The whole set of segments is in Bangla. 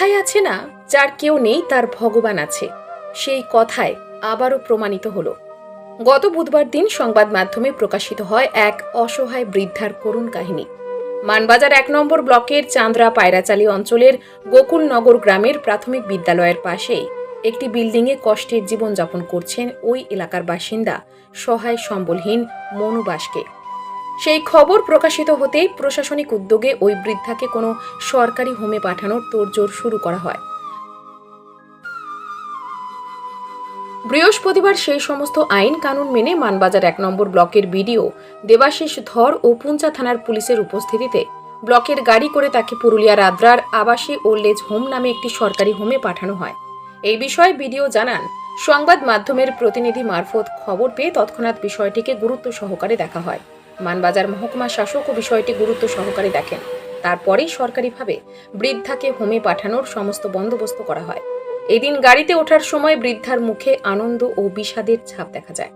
কথাই আছে না? যার কেউ নেই, তার ভগবান আছে। সেই কথায় আবারও প্রমাণিত হলো। গত বুধবার দিন সংবাদ মাধ্যমে প্রকাশিত হয় এক অসহায় বৃদ্ধার করুণ কাহিনী। মানবাজার এক নম্বর ব্লকের চান্দ্রা পায়রাচালি অঞ্চলের গোকুলনগর গ্রামের প্রাথমিক বিদ্যালয়ের পাশেই একটি বিল্ডিংয়ে কষ্টের জীবনযাপন করছেন ওই এলাকার বাসিন্দা সহায় সম্বলহীন মনু বাসকে। সেই খবর প্রকাশিত হতেই প্রশাসনিক উদ্যোগে ওই বৃদ্ধাকে কোনো সরকারি হোমে পাঠানোর তোড়জোড় শুরু করা হয়। বৃহস্পতিবার সেই সমস্ত আইন কানুন মেনে মানবাজার এক নম্বর ব্লকের বিডিও দেবাশিস ধর ও পুঞ্চা থানার পুলিশের উপস্থিতিতে ব্লকের গাড়ি করে তাকে পুরুলিয়ার আদ্রার আবাসী ওল্ড এজ হোম নামে একটি সরকারি হোমে পাঠানো হয়। এই বিষয়ে বিডিও জানান, সংবাদ মাধ্যমের প্রতিনিধি মারফত খবর পেয়ে তৎক্ষণাৎ বিষয়টিকে গুরুত্ব সহকারে দেখা হয়। মানবাজার মহকুমা শাসকও বিষয়টি গুরুত্ব সহকারে দেখেন। তারপরেই সরকারিভাবে বৃদ্ধাকে হোমে পাঠানোর সমস্ত বন্দোবস্ত করা হয়। এদিন গাড়িতে ওঠার সময় বৃদ্ধার মুখে আনন্দ ও বিষাদের ছাপ দেখা যায়।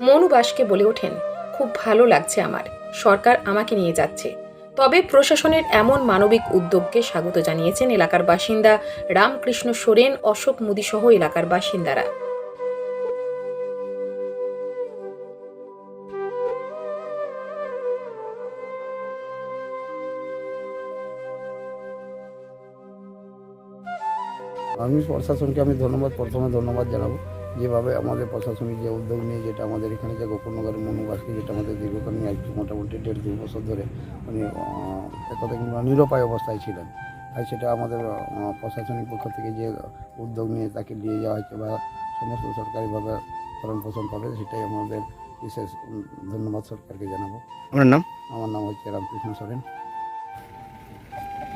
মনু বাসকে বলে ওঠেন, খুব ভালো লাগছে আমার। সরকার আমাকে নিয়ে যাচ্ছে। তবে প্রশাসনের এমন মানবিক উদ্যোগকে স্বাগত জানিয়েছেন এলাকার বাসিন্দা রামকৃষ্ণ সোরেন, অশোক মুদি সহ এলাকার বাসিন্দারা। আমি প্রশাসনকে আমি ধন্যবাদ প্রথমে ধন্যবাদ জানাব যেভাবে আমাদের প্রশাসনিক যে উদ্যোগ নিয়ে যেটা আমাদের এখানে যে গোপনগরের মনোবাসকে যেটা আমাদের দীর্ঘকালীন এক মোটামুটি দেড় দুই বছর ধরে উনি আহ, এক কথা কিংবা নিরুপায় অবস্থায় ছিলেন। আর সেটা আমাদের প্রশাসনিক পক্ষ থেকে যে উদ্যোগ নিয়ে তাকে নিয়ে যাওয়া হয়েছে বা সমস্ত সরকারিভাবে ভরণ পোষণ পাবে সেটাই আমাদের বিশেষ ধন্যবাদ সরকারকে জানাব। আমার নাম? আমার নাম হচ্ছে রামকৃষ্ণ সোরেন।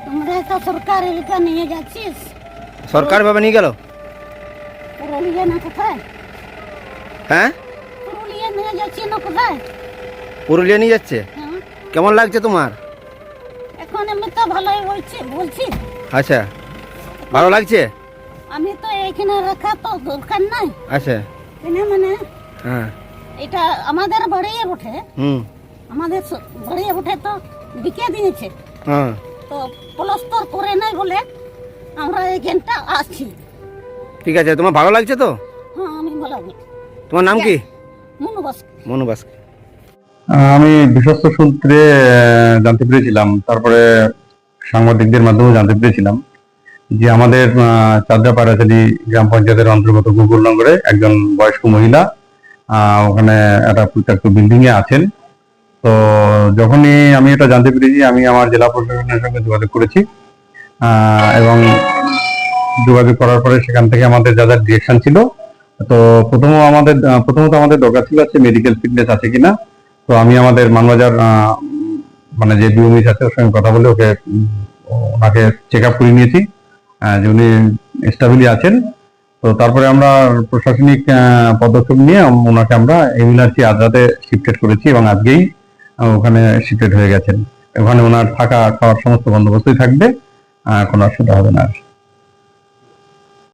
তোমরা তো সরকারি লিখে নিয়ে যাচ্ছিস? সরকার ভাবে নিয়ে গেল? পুরুলিয়া না কোথায়? হ্যাঁ? পুরুলিয়া নিয়ে যাচ্ছি না কোথায়? পুরুলিয়া নিয়ে যাচ্ছে? হ্যাঁ। কেমন লাগছে তোমার? এখন আমি তো ভালোই বলছি বলছি। আচ্ছা। ভালো লাগছে? আমি তো এখানে রাখা তো দরকার নাই। আচ্ছা। এখানে মানে হ্যাঁ। এটা আমাদের বাড়িয়ে উঠে হুম। আমাদের বাড়িয়ে উঠে তো বিকে দিয়েছে। হ্যাঁ। তো প্লস্তর করে নাই বলে আমরা এখানটা আছি। ঠিক আছে তোমার ভালো লাগছে তো? হ্যাঁ আমি ভালো তোমার নাম কি? মনে বস মনু আমি বিশ্বস্ত সূত্রে জানতে পেরেছিলাম। তারপরে সাংবাদিকদের মাধ্যমে জানতে পেরেছিলাম যে আমাদের চাঁদরা পাড়াচালি গ্রাম পঞ্চায়েতের অন্তর্গত গোকুলনগরে একজন বয়স্ক মহিলা ওখানে একটা পরিত্যক্ত বিল্ডিং এ আছেন। তো যখনই আমি এটা জানতে পেরেছি আমি আমার জেলা প্রশাসনের সঙ্গে যোগাযোগ করেছি। এবং যোগাযোগ করার পরে সেখান থেকে আমাদের যা যা ডিরেকশন ছিল, তো প্রথম আমাদের প্রথমত আমাদের দরকার ছিল হচ্ছে মেডিকেল ফিটনেস আছে কিনা। তো আমি আমাদের মানবাজার মানে যে বিওমিস আছে ওর সঙ্গে কথা বলে ওকে ওনাকে চেক আপ করে নিয়েছি। যে উনি স্টাবিলি আছেন। তো তারপরে আমরা প্রশাসনিক পদক্ষেপ নিয়ে ওনাকে আমরা এমএলআরসি আদ্রাতে শিফটেড করেছি এবং আজকেই ওখানে শিফটেড হয়ে গেছেন। ওখানে ওনার থাকা খাওয়ার সমস্ত বন্দোবস্তই থাকবে। কোনো অসুবিধা হবে না।